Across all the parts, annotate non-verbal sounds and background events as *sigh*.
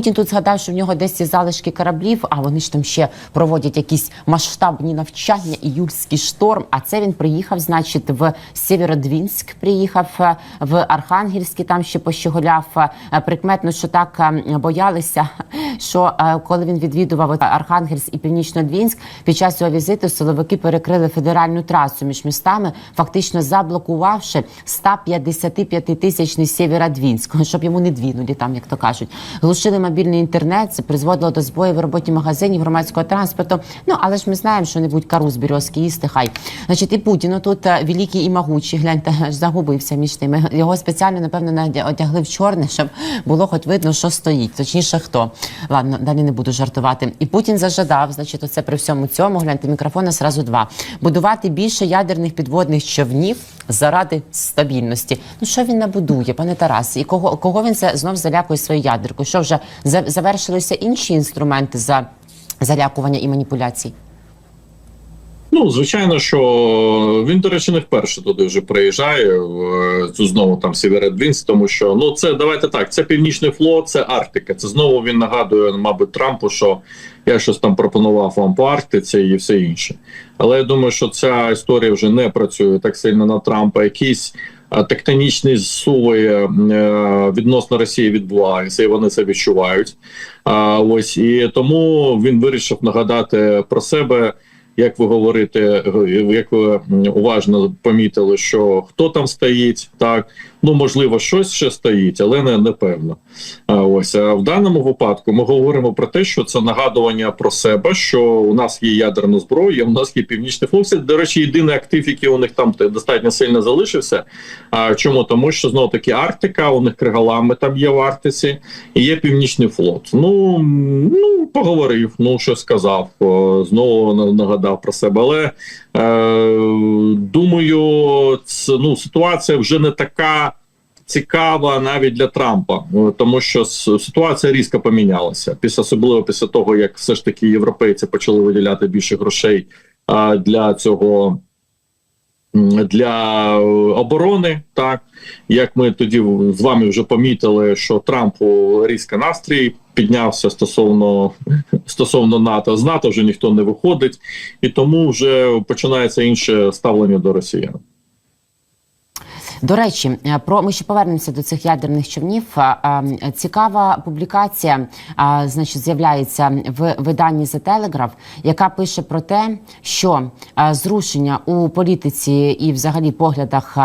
Путін тут згадав, що в нього десь є залишки кораблів, а вони ж там ще проводять якісь масштабні навчання, іюльський шторм. А це він приїхав, значить, в Сєвєродвінськ, приїхав е, в Архангельськ, і там ще пощеголяв. Е, Прикметно, що так е, боялися, *laughs* що е, коли він відвідував Архангельськ і Північнодвінськ, під час цього візиту силовики перекрили федеральну трасу між містами, фактично заблокувавши 155-тисячний Сєвєродвінськ, *laughs* щоб йому не двінули там, як то кажуть. Глушили мобільний інтернет, це призводило до збоїв в роботі магазинів громадського транспорту. Ну але ж ми знаємо, що не будь кару з березки їсти. Хай значить, і Путіну тут е, великий і могучий. Гляньте, загубився між тими. Його спеціально напевно одягли в чорне, щоб було хоч видно, що стоїть. Точніше, хто ладно, далі не буду жартувати. І Путін зажадав, значить, оце при всьому цьому. Гляньте мікрофона сразу два. Будувати більше ядерних підводних човнів заради стабільності. Ну що він набудує, пане Тарас? І кого кого він за- знов залякує своєю ядеркою? Що вже завершилися інші інструменти за залякування і маніпуляцій? Ну, звичайно, що він, до речі, не вперше туди вже приїжджає в е, цю знову там Сєвєродвінськ, тому що ну це давайте так. Це північний флот, це Арктика. Це знову він нагадує, мабуть, Трампу, що я щось там пропонував вам по Арктиці і все інше. Але я думаю, що ця історія вже не працює так сильно на Трампа. Якісь тектонічні зсуви е, відносно Росії відбуваються, і вони це відчувають. Ось і тому він вирішив нагадати про себе як ви говорите, як ви уважно помітили, що хто там стоїть, так ну можливо, щось ще стоїть, але не, не певно. А ось а в даному випадку ми говоримо про те, що це нагадування про себе, що у нас є ядерна зброя, у нас є північний флот. До речі, єдиний актив, який у них там достатньо сильно залишився. А чому тому, що знову таки Арктика, у них кригалами там є в Арктиці, і є північний флот. Ну ну поговорив, ну що сказав, знову на- нагадав про себе. Але е, думаю, це, ну, ситуація вже не така. Цікава навіть для Трампа, е, тому що ситуація різко помінялася після особливо після того, як все ж таки європейці почали виділяти більше грошей а, для цього для е, оборони. Так як ми тоді з вами вже помітили, що Трампу різко настрій піднявся стосовно стосовно НАТО. З НАТО вже ніхто не виходить, і тому вже починається інше ставлення до росіян. До речі, е, про ми ще повернемося до цих ядерних човнів. А, а, Цікава публікація, значить, з'являється в виданні The Telegraph, яка пише про те, що зрушення у політиці і, взагалі, поглядах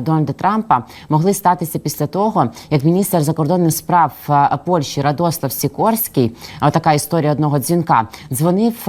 Дональда Трампа могли статися після того, як міністр закордонних справ Польщі Радослав Сікорський, така історія одного дзвінка, дзвонив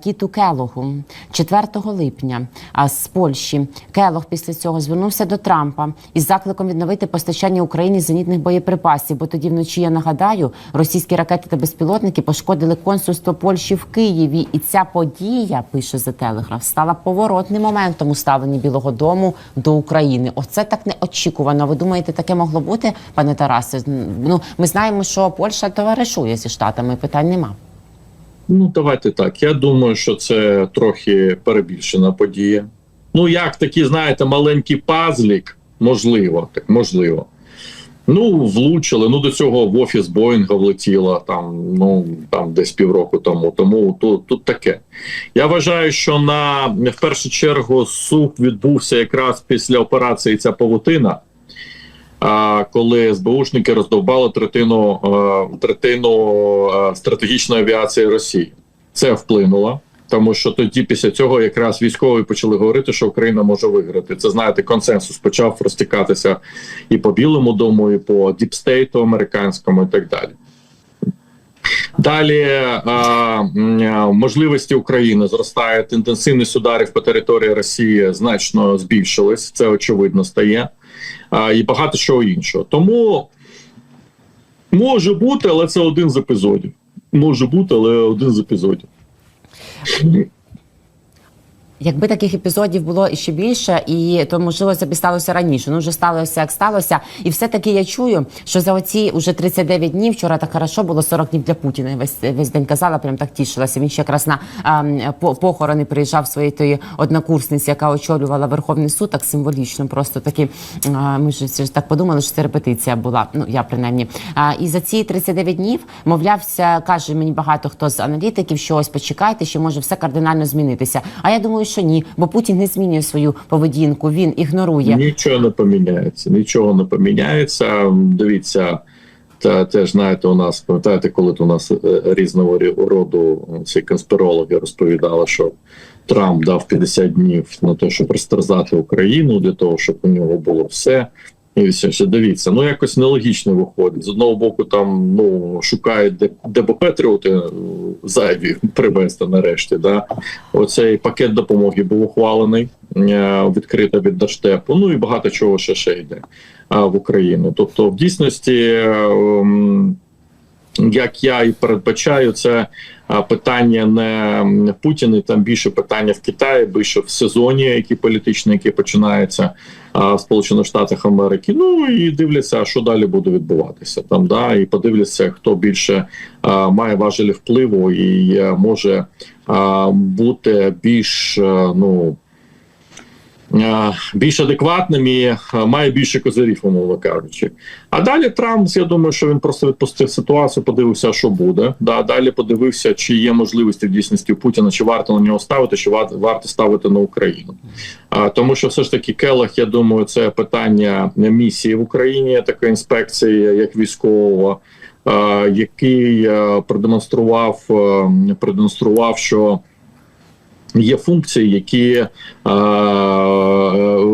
Кіту Келогу 4 липня з Польщі. Келог після цього звернувся до Трампа із закликом відновити постачання Україні зенітних боєприпасів. Бо тоді вночі я нагадаю, російські ракети та безпілотники пошкодили консульство Польщі в Києві. І ця подія пише The Telegraph, стала поворотним моментом у ставленні Білого Дому до України. Оце так неочікувано. Ви думаєте, таке могло бути, пане Тарасе? Ну ми знаємо, що Польща товаришує зі штатами. Питань нема. Ну, давайте так. Я думаю, що це трохи перебільшена подія. Ну, як такий, знаєте, маленький пазлік, можливо, так, можливо. Ну, влучили. Ну, до цього в офіс Боїнга влетіло там, ну там десь півроку тому. Тому тут, тут таке. Я вважаю, що на в першу чергу суд відбувся якраз після операції ця павутина. А коли СБУшники роздовбали третину, е, третину е, стратегічної авіації Росії, це вплинуло. Тому що тоді, після цього, якраз військові почали говорити, що Україна може виграти. Це знаєте, консенсус почав розтікатися і по Білому дому, і по діпстейту американському, і так далі. Далі а, можливості України зростають. Інтенсивність ударів по території Росії значно збільшилась. Це очевидно стає. А, і багато чого іншого. Тому може бути, але це один з епізодів. Може бути, але один з епізодів. Şimdi Якби таких епізодів було ще більше, і то можливо це б сталося раніше. Ну вже сталося як сталося. І все таки я чую, що за оці уже 39 днів вчора так хорошо було 40 днів для Путіна. Весь весь день казала, прям так тішилася. Він ще якраз на а, по- похорони приїжджав своєї тої однокурсниці, яка очолювала Верховний суд, так символічно. Просто таки а, ми ж так подумали, що це репетиція була. Ну я принаймні. А, і за ці 39 днів, мовлявся, каже мені багато хто з аналітиків, що ось почекайте, що може все кардинально змінитися. А я думаю, що ні, бо Путін не змінює свою поведінку, він ігнорує. Нічого не поміняється, нічого не поміняється. Дивіться, та теж знаєте, у нас пам'ятаєте, коли у нас е, різного рі- роду ці конспірологи розповідали, що Трамп дав 50 днів на те, щоб розтерзати Україну для того, щоб у нього було все. Все, все дивіться, ну якось нелогічно виходить. З одного боку, там ну шукають де, де Петріоти е, зайві привезти нарешті. Да? Оцей пакет допомоги був ухвалений відкрита від Даштепу. Ну і багато чого ще ще йде а, в Україну. Тобто, в дійсності, е, як я і передбачаю, це питання не Путіна, там більше питання в Китаї, більше в сезоні, які політичні, які починаються в Сполучених Штатах Америки. Ну і дивляться, що далі буде відбуватися там. Да, і подивляться, хто більше має важелі впливу і е, може бути більш е, ну. Е, Більш адекватним і е, має більше козирів, умовно кажучи. А далі Трамп, я думаю, що він просто відпустив ситуацію, подивився, що буде. Да, далі подивився, чи є можливості в дійсності у Путіна, чи варто на нього ставити, чи вар- варто ставити на Україну. А, тому що все ж таки Келах, я думаю, це питання місії в Україні, такої інспекції, як військового, який е, продемонстрував, е, продемонстрував, що. Є функції, які, е, е,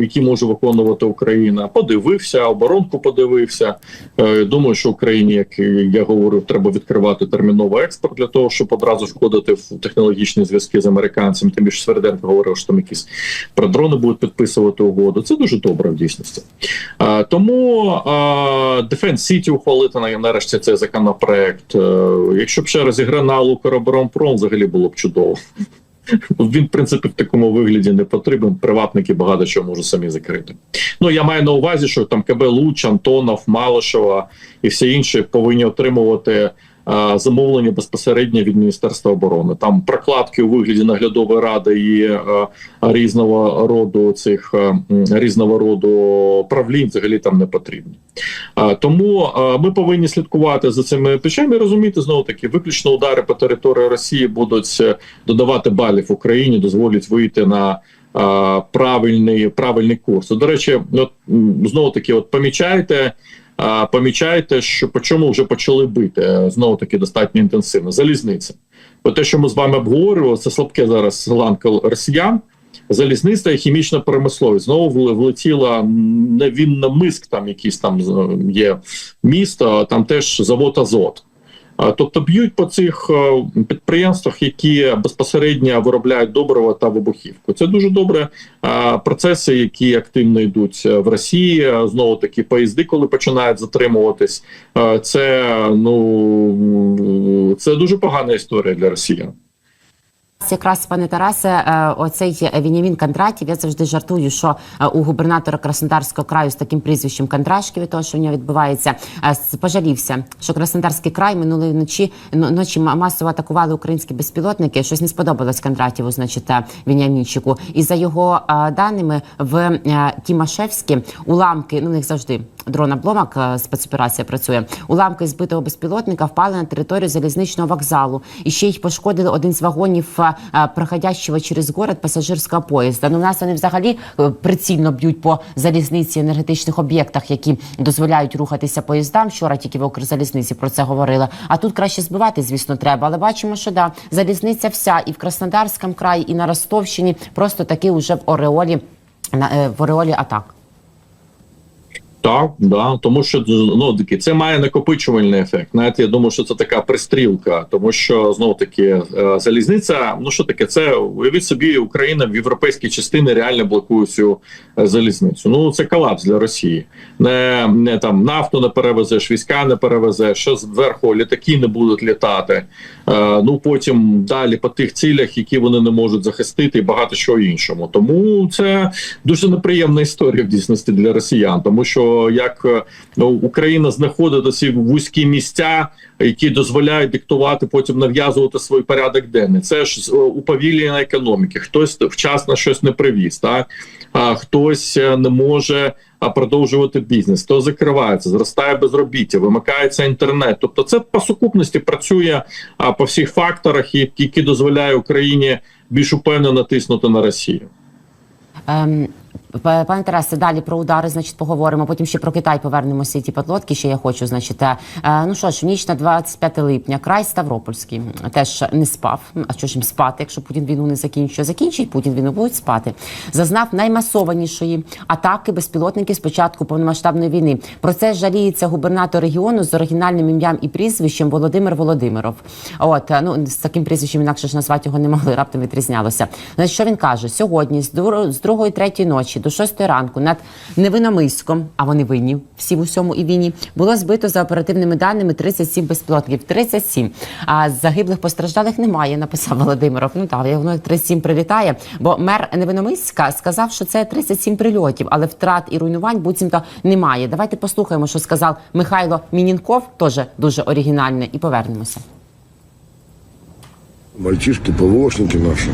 які може виконувати Україна. Подивився, оборонку подивився. Е, думаю, що Україні, як я говорив, треба відкривати терміново експорт для того, щоб одразу входити в технологічні зв'язки з американцями. Тим більше Сверденко говорив, що там якісь про дрони будуть підписувати угоду. Це дуже добре в дійсності. Е, тому е, Defense City ухвалити на- нарешті цей законопроект. Е, якщо б ще розігранав Укроборонпром, взагалі було б чудово. Він, в принципі, в такому вигляді не потрібен. Приватники багато чого можуть самі закрити. Ну я маю на увазі, що там КБ Луч, Антонов, Малишева і всі інші повинні отримувати. Замовлення безпосередньо від Міністерства оборони там прокладки у вигляді наглядової ради і різного роду цих різного роду правлінь взагалі там не потрібні. Тому ми повинні слідкувати за цими печами розуміти знову таки, виключно удари по території Росії будуть е, додавати балів Україні, дозволять вийти на правильний правильний курс. До речі, от знову таки, от помічаєте. Е, Помічаєте, що по чому вже почали бити знову таки достатньо інтенсивно. Залізниця. Бо те, що ми з вами обговорювали, це слабке зараз ланка росіян. Залізниця і хімічна промисловість знову влетіла не на миск, там якийсь там є місто, там теж завод Азот. А, Тобто б'ють по цих е, підприємствах, які безпосередньо виробляють добрива та вибухівку. Це дуже добре. Процеси, які активно йдуть е, в Росії. Знову таки, поїзди, коли починають затримуватись, е, це ну це дуже погана історія для росіян. Якраз пане Тарасе, е, оцей Вінямін Кондратів, я завжди жартую, що е, у губернатора Краснодарського краю з таким прізвищем Кондрашків, того, що в нього відбувається, е, пожалівся, що Краснодарський край минулої ночі ну, ночі масово атакували українські безпілотники. Щось не сподобалось Кондратєву, значить, Вінямінчику. І за його даними в Тімашевські уламки, ну них завжди дрон обломок спецоперація працює. Уламки збитого безпілотника впали на територію залізничного вокзалу. І ще їх пошкодили один з вагонів е, е, проходящого через город пасажирського поїзда. Ну, у нас вони взагалі е, прицільно б'ють по залізниці енергетичних об'єктах, які дозволяють рухатися поїздам. Вчора тільки в Укрзалізниці про це говорили. А тут краще збивати, звісно, треба. Але бачимо, що да, залізниця вся і в Краснодарському краї, і на Ростовщині просто таки вже в ореолі на е, в ореолі атак. Так, да, тому що ну таки це має накопичувальний ефект. Навіть я думаю, що це така пристрілка, тому що знов таки е, залізниця. Ну що таке? Це уявіть собі, Україна в європейській частині реально блокує цю е, залізницю. Ну це колапс для Росії. Не, не там нафту не перевезеш, війська не перевезеш, що зверху літаки не будуть літати. Е, ну потім далі по тих цілях, які вони не можуть захистити, і багато чого іншому. Тому це дуже неприємна історія в дійсності для росіян, тому що як е, ну, Україна знаходить ці вузькі місця, які дозволяють диктувати, потім нав'язувати свій порядок денний. Це ж е, уповільнення економіки. Хтось вчасно щось не привіз, так а хтось е, не може продовжувати бізнес, то закривається, зростає безробіття, вимикається інтернет. Тобто, це по сукупності працює по всіх факторах, які дозволяє Україні більш упевнено тиснути на Росію. Пане Тарасе, далі про удари, значить, поговоримо. Потім ще про Китай повернемося. І ті подлодки, ще я хочу. Значить, е, ну що ж, в ніч на 25 липня, край Ставропольський теж не спав. А що ж їм спати, якщо Путін війну не закінчує? Закінчить Путін війну, будуть спати. Зазнав наймасованішої атаки безпілотників з початку повномасштабної війни. Про це жаліється губернатор регіону з оригінальним ім'ям і прізвищем Володимир Володимиров. От е, ну з таким прізвищем інакше ж назвати його не могли. Раптом відрізнялося. Значить, що він каже? Сьогодні з дру- з другої третьої ночі до шостої ранку над Невиномиськом, а вони винні всі в усьому і війні, було збито за оперативними даними 37 безпілотників. 37. А загиблих постраждалих немає. Написав Володимиров. Ну так, воно 37 прилітає. Бо мер Невиномиська сказав, що це 37 прильотів, але втрат і руйнувань буцімто немає. Давайте послухаємо, що сказав Михайло Мінінков, теж дуже оригінальне, і повернемося. Мальчишки, ПВОшники наши.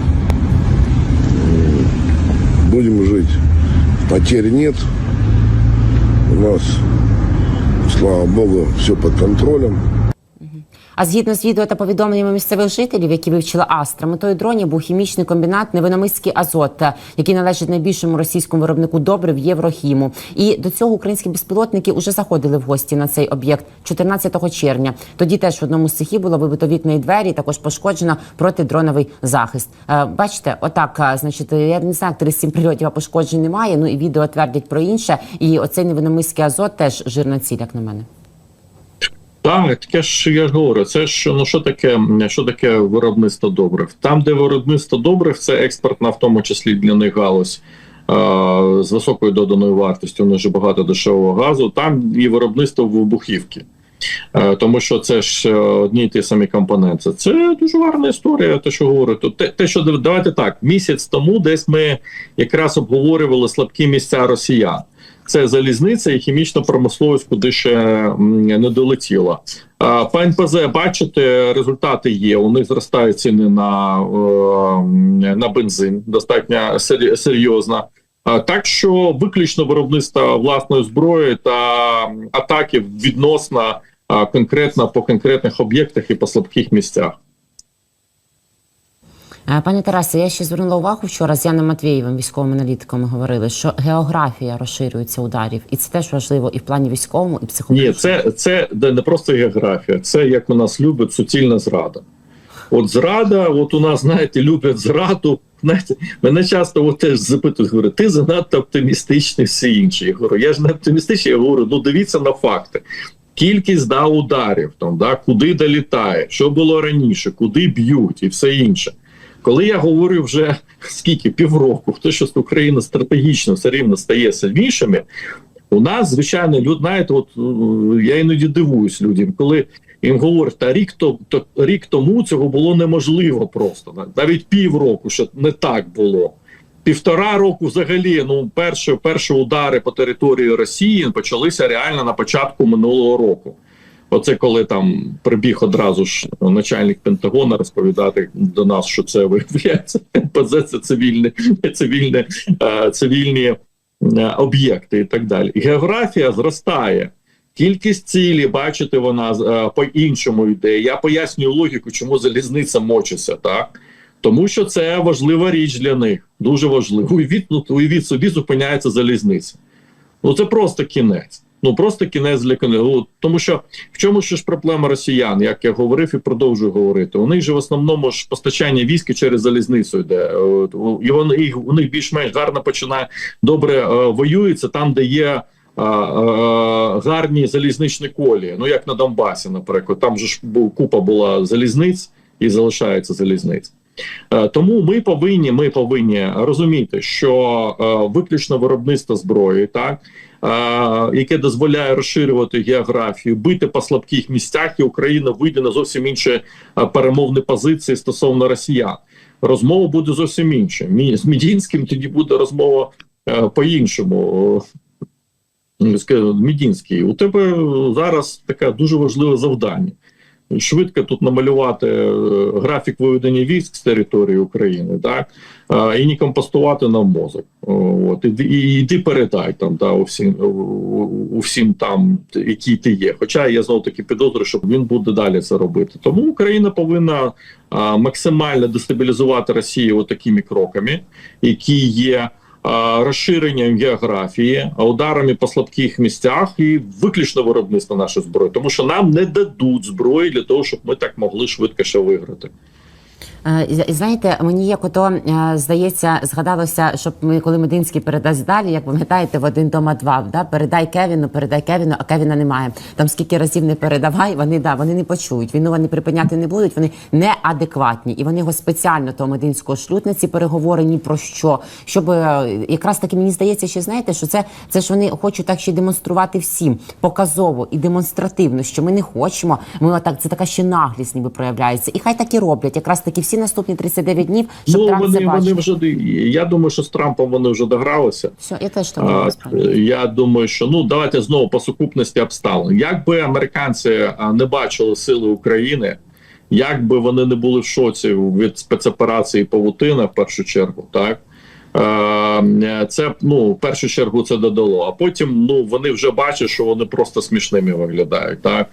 Будем жить. Потерь нет. У нас, слава богу, все под контролем. А згідно з відео та повідомленнями місцевих жителів, які вивчила Астра, метою дронів був хімічний комбінат Невиномиський азот, який належить найбільшому російському виробнику добрив Єврохіму. І до цього українські безпілотники вже заходили в гості на цей об'єкт 14 червня. Тоді теж в одному з цехів було вибито вікна і двері, також пошкоджено протидроновий захист. Е, Бачите, отак, е, значить, я не знаю, 37 прильотів а пошкоджень немає. Ну і відео твердять про інше. І оцей невиномиський азот теж жирна ціль, як на мене. Так, таке ж я ж говорю. Це ж ну що таке, що таке виробництво добрив? Там, де виробництво добрив, це експортна, в тому числі для них галузь. е, З високою доданою вартістю, них же багато дешевого газу. Там і виробництво вибухівки, Е, тому що це ж е, одні й ті самі компоненти. Це дуже гарна історія. Те, що говорю, те, те, що давайте так, місяць тому десь ми якраз обговорювали слабкі місця росіян. Це залізниця і хімічна промисловість, куди ще не долетіла. По НПЗ бачите, результати є. У них зростають ціни на, е, на бензин, достатньо сер- серйозно. Так що виключно виробництво власної зброї та атаки відносно конкретно по конкретних об'єктах і по слабких місцях. Е, Пане Тарасе, я ще звернула увагу вчора з Яном Матвієвим, військовим аналітиком, ми говорили, що географія розширюється ударів, і це теж важливо і в плані військовому, і психологічному. Ні, це, це не просто географія, це як у нас любить суцільна зрада. От зрада, от у нас, знаєте, люблять зраду. Знаєте, мене часто от теж запитують, говорять, ти занадто оптимістичний, всі інші. Я говорю, я ж не оптимістичний, я говорю, ну дивіться на факти. Кількість да, ударів, там, да, куди долітає, що було раніше, куди б'ють і все інше. Коли я говорю вже скільки півроку, хто що Україна стратегічно все рівно стає сильнішими, у нас, звичайно, люд, знаєте, от е, я іноді дивуюсь людям, коли їм говорять, та рік то, то рік тому цього було неможливо просто навіть півроку, що не так було. Півтора року взагалі ну перші, перші удари по території Росії почалися реально на початку минулого року. Оце коли там прибіг одразу ж начальник Пентагона розповідати до нас, що це виявляється *laughs* НПЗ це цивільне, цивільне, е, цивільні е, об'єкти і так далі. Географія зростає. Кількість цілі, бачите, вона е, по-іншому йде. Я пояснюю логіку, чому залізниця мочиться, так? Тому що це важлива річ для них. Дуже важливо. Уявіть, ну, уявіть собі, зупиняється залізниця. Ну це просто кінець. Ну просто кінець для кінець. Тому що в чому ж проблема росіян, як я говорив і продовжую говорити. У них же в основному ж постачання військ через залізницю йде. І вони їх у них більш-менш гарно починає добре е, воюється там, де є а, а, гарні залізничні колії. Ну як на Донбасі, наприклад, там же ж купа була залізниць і залишається залізниць. Е, Тому ми повинні, ми повинні розуміти, що е, виключно виробництво зброї, так е, яке дозволяє розширювати географію, бити по слабких місцях, і Україна вийде на зовсім інші перемовні позиції стосовно росіян. Розмова буде зовсім інша. З Мідінським тоді буде розмова е, по-іншому. Е, Мідінський, у тебе зараз таке дуже важливе завдання. Швидко тут намалювати е, графік виведення військ з території України, так і не компостувати нам мозок. От іди, і йди передай там да, усім, усім там, які ти є. Хоча я знов таки підозрюю, що він буде далі це робити. Тому Україна повинна максимально дестабілізувати Росію такими кроками, які є розширенням географії, а ударами по слабких місцях і виключно виробництво нашої зброї, тому що нам не дадуть зброї для того, щоб ми так могли швидко ще виграти. Е, і- Знаєте, мені як ото е, здається, згадалося, щоб ми, коли Мединський передасть далі, як пам'ятаєте, в один дома два. Да? Передай Кевіну, передай Кевіну, а Кевіна немає. Там скільки разів не передавай, вони да, вони не почують. Війну вони припиняти не будуть, вони неадекватні. І вони його спеціально того мединського шлють на ці переговори ні про що. Щоб е, якраз таки мені здається, що знаєте, що це, це ж вони хочуть так ще демонструвати всім показово і демонстративно, що ми не хочемо. Ми отак, це така ще наглість, ніби проявляється. І хай так і роблять. Якраз таки всі наступні 39 днів, щоб ну Трамп вони, це бачив. вони вже я думаю, що з Трампом вони вже догралися. Все, я теж так думаю. Я думаю, що ну давайте знову по сукупності обставин. Якби американці не бачили сили України, як би вони не були в шоці від спецоперації Павутина, в першу чергу, так. Це ну в першу чергу це додало. А потім ну вони вже бачать, що вони просто смішними виглядають. Так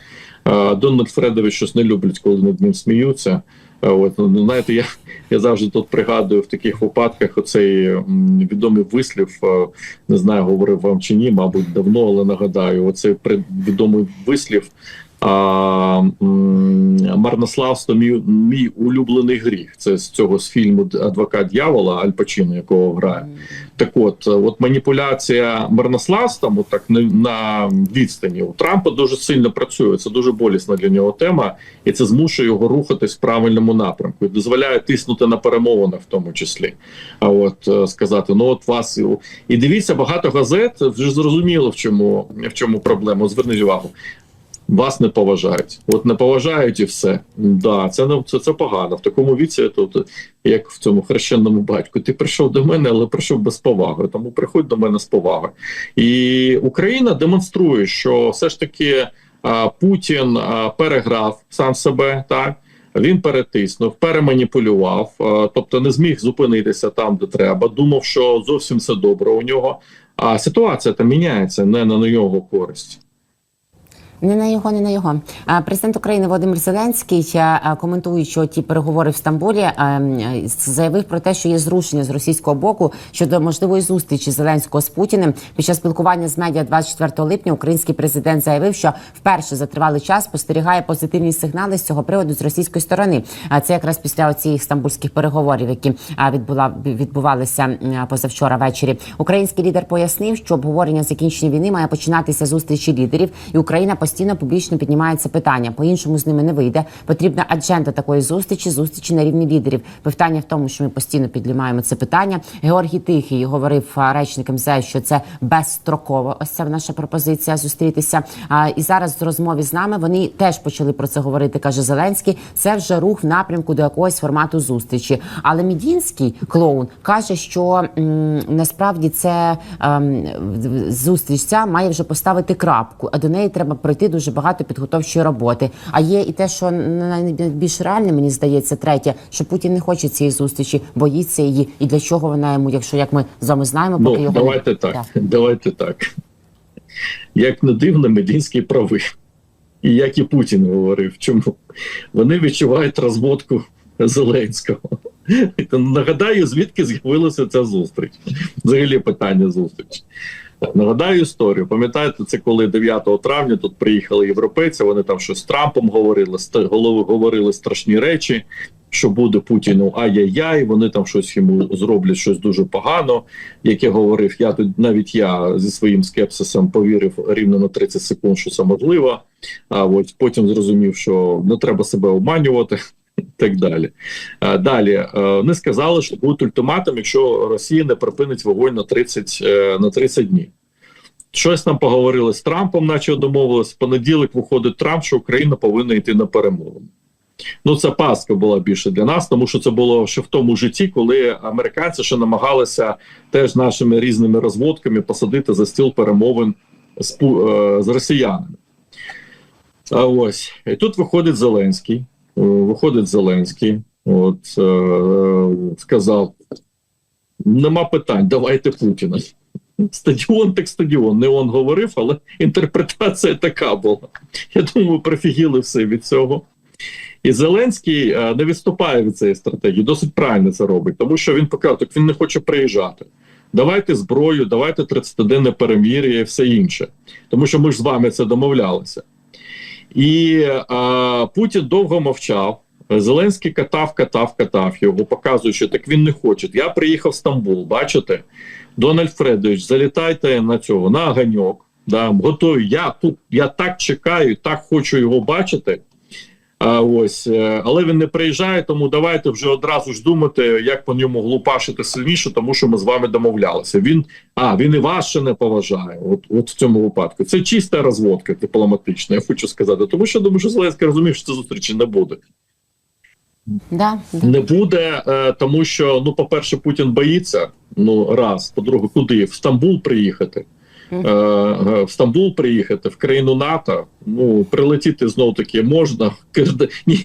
Дональд Фредович щось не люблять, коли над ним сміються. Е, От ну, знаєте, я, я завжди тут пригадую в таких випадках оцей відомий вислів. е, Не знаю, говорив вам чи ні, мабуть, давно, але нагадаю, оцей відомий вислів. Марнославство мій, мій улюблений гріх. Це з цього з фільму Адвокат дьявола Аль Пачино, якого грає. Так от, от маніпуляція марнославством, от так на, на відстані у Трампа дуже сильно працює. Це дуже болісна для нього тема, і це змушує його рухатись в правильному напрямку і дозволяє тиснути на перемовинах, в тому числі. А от е, сказати: ну от вас і- дивіться, багато газет вже зрозуміло, в чому в чому проблема. Зверніть увагу. Вас не поважають, от не поважають і все. Да, це це, це погано. В такому віці, тут як в цьому хрещенному батьку, ти прийшов до мене, але прийшов без поваги. Тому приходь до мене з поваги. І Україна демонструє, що все ж таки а, Путін а, переграв сам себе, так він перетиснув, переманіпулював, тобто не зміг зупинитися там, де треба. Думав, що зовсім все добре у нього. А ситуація там міняється не на його користь. Не на його, не на його. Президент України Володимир Зеленський, а, а, коментуючи ті переговори в Стамбулі, заявив про те, що є зрушення з російського боку щодо можливої зустрічі Зеленського з Путіним. Під час спілкування з медіа 24 липня український президент заявив, що вперше за тривалий час спостерігає позитивні сигнали з цього приводу з російської сторони. А це якраз після оцих стамбульських переговорів, які відбула відбувалися позавчора ввечері. Український лідер пояснив, що обговорення закінчення війни має починатися зустрічі лідерів, і Україна постійно публічно піднімає це питання. По іншому з ними не вийде. Потрібна адженда такої зустрічі, зустрічі на рівні лідерів. Питання в тому, що ми постійно піднімаємо це питання. Георгій Тихий говорив речник МЗС, що це безстроково. Ось це наша пропозиція зустрітися. А, і зараз в розмові з нами вони теж почали про це говорити. каже Зеленський. Це вже рух в напрямку до якогось формату зустрічі. Але Мідінський клоун каже, що м, насправді це ем, зустріч ця має вже поставити крапку, а до неї треба пройти дуже багато підготовчої роботи. А є і те, що найбільш реальне, мені здається, третє, що Путін не хоче цієї зустрічі, боїться її. І для чого вона йому, якщо як ми з вами знаємо, поки Ну, його давайте не... так. Да. Давайте так. Як не дивно, Медінський правий. І як і Путін говорив, чому вони відчувають розводку Зеленського. Нагадаю, звідки з'явилася ця зустріч. Взагалі питання зустрічі. Нагадаю історію. Пам'ятаєте, це коли 9 травня тут приїхали європейці, вони там щось з Трампом говорили, голови говорили страшні речі. що буде Путіну ай-яй-яй, вони там щось йому зроблять щось дуже погано. Як я говорив, я тут навіть я зі своїм скепсисом повірив рівно на 30 секунд, що це можливо. А от потім зрозумів, що не треба себе обманювати. Так далі. А, Далі е, не сказали, що будуть ультиматум, якщо Росія не припинить вогонь на 30, е, на 30 днів. Щось нам поговорили з Трампом, наче домовились. В понеділок виходить Трамп, що Україна повинна йти на перемовини. Ну, це пастка була більше для нас, тому що це було ще в тому житті, коли американці ще намагалися теж нашими різними розводками посадити за стіл перемовин з, е, з росіянами. А ось і тут виходить Зеленський. Е, Виходить Зеленський, от е, сказав: нема питань, давайте Путіна. Стадіон так стадіон. Не он говорив, але інтерпретація така була. Я думаю, профігіли все від цього. І Зеленський е, не відступає від цієї стратегії, досить правильно це робить, тому що він показав, так він не хоче приїжджати. Давайте зброю, давайте 30-денне перемір'я і все інше. Тому що ми ж з вами це домовлялися. І е, Путін довго мовчав. Зеленський катав, катав, катав його, показуючи, так він не хоче. Я приїхав в Стамбул, бачите? Дональд Фредович, залітайте на цього, на ганьок. Да, готові. Я тут я так чекаю, так хочу його бачити. А, ось, е, але він не приїжджає, тому давайте вже одразу ж думати, як по ньому глупашити сильніше, тому що ми з вами домовлялися. Він а він і вас ще не поважає. От, от в цьому випадку. Це чиста розводка дипломатична, я хочу сказати. Тому що думаю, що Зеленський розумів, що це зустрічі не буде. Да, да. Не буде, е, тому що ну, по-перше, Путін боїться. Ну раз, по-друге, куди в Стамбул приїхати. Е, е, в Стамбул приїхати в країну НАТО. Ну прилетіти знов таки можна. *laughs* Ні,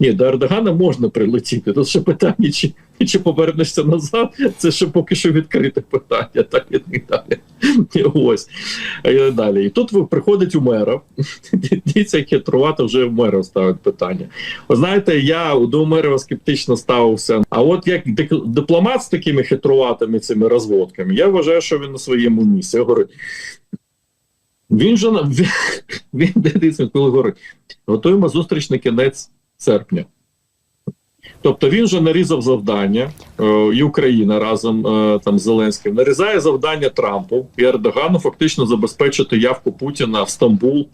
ні, до Ердогана можна прилетіти. Тут ще питання, чи, чи повернешся назад. Це ще поки що відкрите питання, так і далі. І ось і далі. І тут приходить Умеров. Дивіться, як хитрувати вже Умеров ставить питання. Ви знаєте, я до Умерова скептично ставився. А от як дипломат з такими хитруватими цими розводками, я вважаю, що він на своєму місці. Я говорю, він же на- він, *laughs* він дивіться, коли говорить, готуємо зустріч на кінець серпня. Тобто він же нарізав завдання, е, і Україна разом е, там з Зеленським нарізає завдання Трампу і Ердогану фактично забезпечити явку Путіна в Стамбул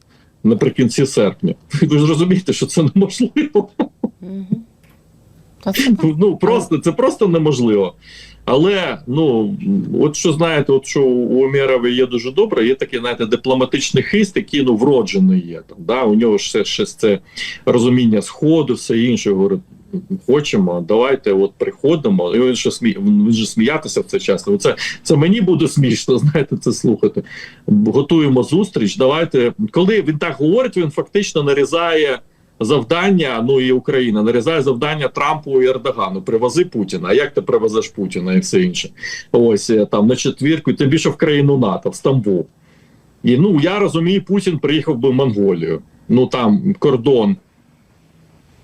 наприкінці серпня. *laughs* Ви ж розумієте, що це неможливо. *laughs* Ну просто це просто неможливо. Але ну от що знаєте, от що у Умєрова є дуже добре, є такий, знаєте, дипломатичний хист, який ну вроджений є там. Да? У нього ж все ще це розуміння сходу, все інше. Говорить, хочемо, давайте от приходимо. І він ще смі... він же сміятися в цей час. Це, це мені буде смішно, *laughs* знаєте, це слухати. Готуємо зустріч. Давайте, коли він так говорить, він фактично нарізає завдання. Ну і Україна нарізає завдання Трампу і Ердогану. Привози Путіна. А як ти привезеш Путіна і все інше? Ось е, там на четвірку, і тим більше в країну НАТО, в Стамбул. І ну я розумію, Путін приїхав би в Монголію. Ну там кордон.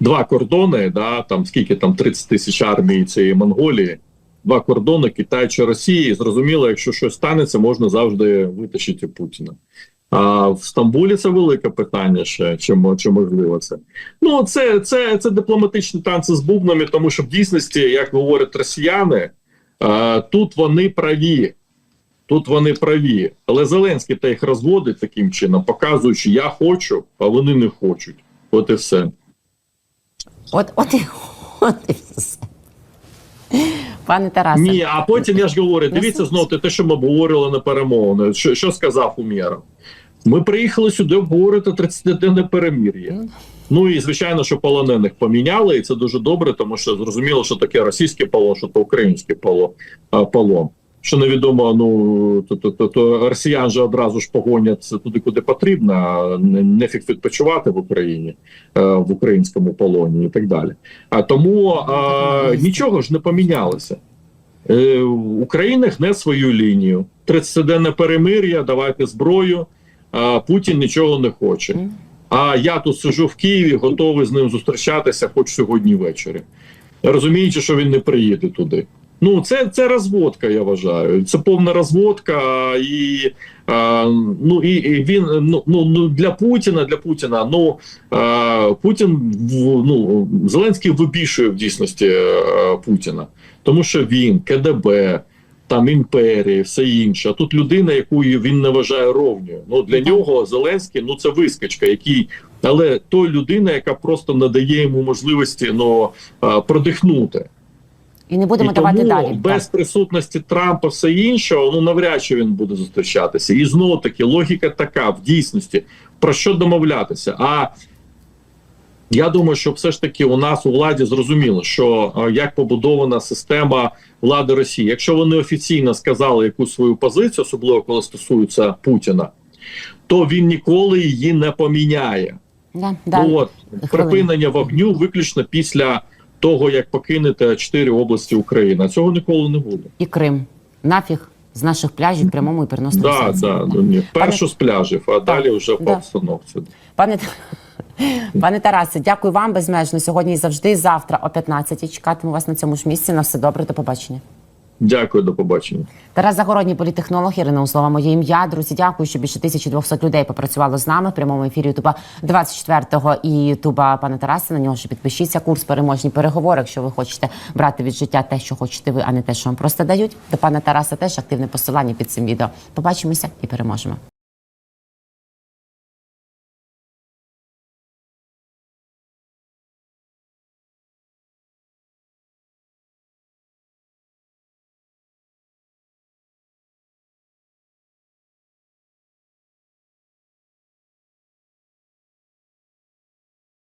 Два кордони, да, там скільки там 30 тисяч армії цієї Монголії, два кордони Китай чи Росії. Зрозуміло, якщо щось станеться, можна завжди витащити Путіна. А в Стамбулі це велике питання ще, чи, чи можливо це. Ну, це, це, це дипломатичні танці з бубнами, тому що в дійсності, як говорять росіяни, тут вони праві. Тут вони праві. Але Зеленський та їх розводить таким чином, показуючи, я хочу, а вони не хочуть. От і все. От, от, от і все. Пане Тарасе, Ні, а потім я ж говорю, дивіться знову те, що ми обговорювали на перемовини. Що, що сказав Умєров? Ми приїхали сюди обговорити 30-денне перемір'я. Ну. Ну і звичайно, що полонених поміняли, і це дуже добре, тому що зрозуміло, що таке російський полон, що то український полон. Що невідомо, ну то, то, то, то росіян же одразу ж погонять туди, куди потрібно, не- нефік відпочивати в Україні, е, в українському полоні і так далі. А тому а, нічого ж не помінялося. Е, Україна гне свою лінію. 30-денне перемир'я, давайте зброю. А Путін нічого не хоче. А я тут сижу в Києві, готовий з ним зустрічатися, хоч сьогодні ввечері. Розуміючи, що він не приїде туди. Ну, це, це розводка, я вважаю. Це повна розводка, і, е, ну, і, і він ну, ну, ну для Путіна, для Путіна, ну е, Путін ну, Зеленський вибішує в дійсності е, Путіна, тому що він КДБ. Там імперії, все інше. А тут людина, яку він не вважає ровною. Ну для нього Зеленський ну це вискочка, який, але той людина, яка просто надає йому можливості ну продихнути. І не будемо і давати тому далі. без присутності Трампа все іншого, ну навряд чи він буде зустрічатися. І знову таки логіка така в дійсності про що домовлятися. А я думаю, що все ж таки у нас у владі зрозуміло, що е, як побудована система влади Росії. Якщо вони офіційно сказали якусь свою позицію, особливо коли стосується Путіна, то він ніколи її не поміняє. Да, да. От припинення вогню виключно після того, як покинете чотири області України. Цього ніколи не буде. І Крим. Нафіг з наших пляжів прямому і переносному Да, да, ну, ні. Першу з пляжів, а далі вже по обстановці. Пане Пане Тарасе, дякую вам безмежно сьогодні і завжди. Завтра о 15 чекатиму вас на цьому ж місці. На все добре, до побачення. Дякую, до побачення. Тарас Загородній політехнолог Ірина Услова, моє ім'я. Друзі, дякую, що більше 1200 людей попрацювало з нами в прямому ефірі Ютуба 24-го і Ютуба пана Тараса. На нього ж підпишіться. Курс переможні переговори. Якщо ви хочете брати від життя те, що хочете ви, а не те, що вам просто дають. До пана Тараса теж активне посилання під цим відео. Побачимося і переможемо.